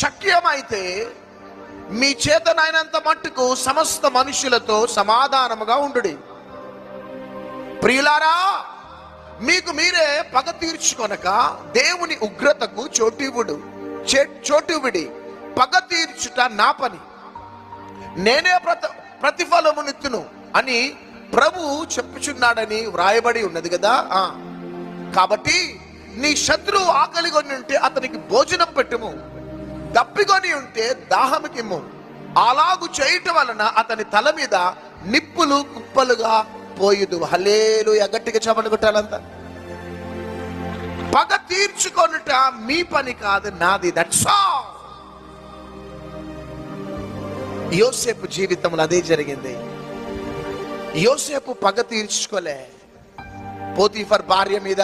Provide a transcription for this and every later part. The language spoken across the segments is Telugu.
శక్యమైతే మీ చేతనైనంత మట్టుకు సమస్త మనుషులతో సమాధానముగా ఉండుడి. ప్రియులారా మీకు మీరే పగ తీర్చుకొనక దేవుని ఉగ్రతకు చోటివుడు చే- చోటివిడి పగ తీర్చుట నా పని. నేనే ప్రత ప్రతిఫలమునిత్తును అని ప్రభు చెప్పుచున్నాడని వ్రాయబడి ఉన్నది కదా కాబట్టి నీ శత్రువు ఆకలిగొని ఉంటే అతనికి భోజనం పెట్టుము. దప్పికొని ఉంటే దాహముకిమ్ము. అలాగు చేయటం వలన అతని తల మీద నిప్పులు కుప్పలుగా పోయుదు. హలేలు ఎగట్టిగా చెప్పలు కొట్టాలంతా. పగ తీర్చుకొనుట మీ పని కాదు నాది. దట్స్ ఆల్ యోసేపు జీవితంలో అదే జరిగింది. యోసేపు పగ తీర్చుకోలే. పోతీఫర్ భార్య మీద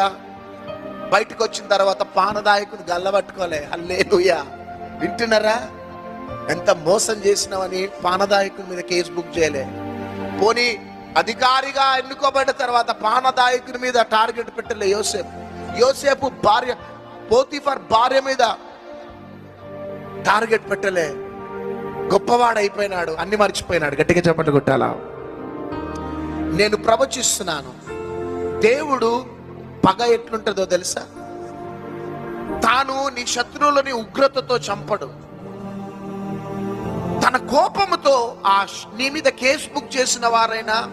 బయటకు వచ్చిన తర్వాత పానదాయకుని గల్లబట్టుకోలే హల్లేలుయా. వింటున్నారా? ఎంత మోసం చేసినావని పానదాయకుడి మీద కేసు బుక్ చేయలే. పోనీ అధికారిగా ఎన్నుకోబడిన తర్వాత పానదాయకుడి మీద టార్గెట్ పెట్టలే యోసేపు. యోసేపు భార్య పోతిఫర్ భార్య మీద టార్గెట్ పెట్టలే. గొప్పవాడు అయిపోయినాడు అన్ని మర్చిపోయినాడు. గట్టిగా చెప్పట కొట్టాలా? నేను ప్రవచిస్తున్నాను. దేవుడు పగ ఎట్లుంటుందో తెలుసా? తాను నీ శత్రువులని ఉగ్రతతో చంపడు. తన కోపముతో ఆ నీ మీద కేసు బుక్ చేసిన వారైనా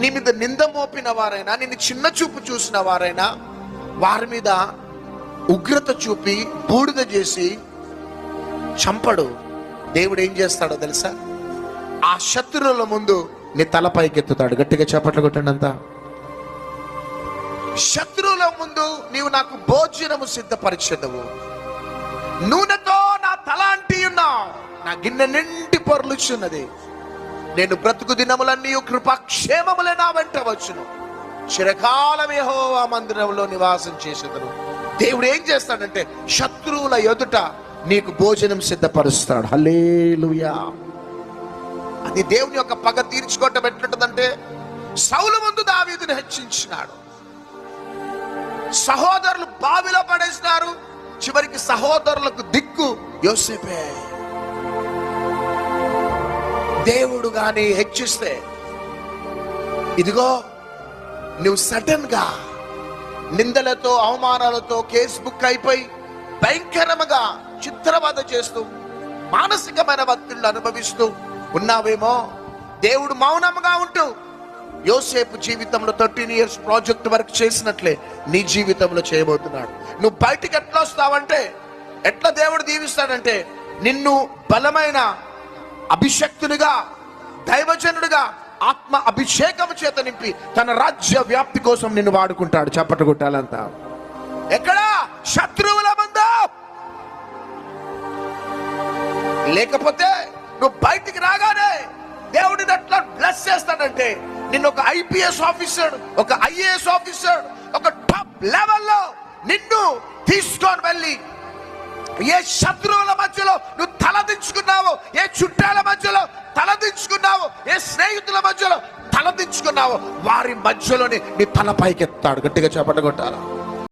నీ మీద నింద మోపిన వారైనా నిన్ను చిన్న చూపు చూసిన వారైనా వారి మీద ఉగ్రత చూపి బూడిద చేసి చంపడు. దేవుడు ఏం చేస్తాడో తెలుసా? ఆ శత్రువుల ముందు నీ తలపైకెత్తుతాడు గట్టిగా చేపట్లు కొట్టండి అంతా. శత్రువుల ముందు నీవు నాకు భోజనము సిద్ధపరిచెదవు. నూనెతో నా తలాంటి ఉన్నావు నా గిన్నె నిండి పొరలుచున్నది. నేను బ్రతుకు దినములన్నీ కృపాక్షేమములే నా వెంట వచ్చును. చిరకాలం యెహోవా మందిరంలో నివాసం చేసేదను. దేవుడు ఏం చేస్తాడంటే శత్రువుల ఎదుట నీకు భోజనం సిద్ధపరుస్తాడు. హల్లేలుయా. అది దేవుని యొక్క పగ తీర్చుకోవటం ఎట్లుంటుందంటే సౌలు ముందు దావీదుని హెచ్చించినాడు. సహోదరులు బావిలో పడేసినారు. చివరికి సహోదరులకు దిక్కు యోసేపే. దేవుడు గాని హెచ్చిస్తే ఇదిగో నువ్వు సడన్గా నిందలతో అవమానాలతో కేసు బుక్ అయిపోయి భయంకరముగా చిత్రవద చేస్తూ మానసికమైన భక్తులను అనుభవిస్తూ ఉన్నావేమో దేవుడు మౌనంగా ఉంటూ యోసేపు జీవితంలో థర్టీన్ ఇయర్స్ ప్రాజెక్ట్ వర్క్ చేసినట్లే నీ జీవితంలో చేయబోతున్నాడు. నువ్వు బయటికి ఎట్లా వస్తావంటే ఎట్లా దేవుడు దీవిస్తాడంటే నిన్ను బలమైన అభిషక్తునిగా దైవజనుడిగా ఆత్మ అభిషేకం చేత నింపి తన రాజ్య వ్యాప్తి కోసం నిన్ను వాడుకుంటాడు. చప్పట కొట్టాలంతా. ఎక్కడా? శత్రువుల మందా. లేకపోతే నువ్వు బయటికి రాగానే దేవుడిని అట్లా బ్లెస్ చేస్తాడంటే నిన్ను ఒక ఐపీఎస్ ఆఫీసర్ ఒక ఐఏఎస్ ఆఫీసర్ ఒక టాప్ లెవెల్లో నిన్ను తీసుకొని వెళ్ళి ఏ శత్రువుల మధ్యలో నువ్వు తలదించుకున్నావో ఏ చుట్టాల మధ్యలో తలదించుకున్నావో ఏ స్నేహితుల మధ్యలో తలదించుకున్నావో వారి మధ్యలోనే నీ తల పైకెత్తాడు. గట్టిగా చేపట్ట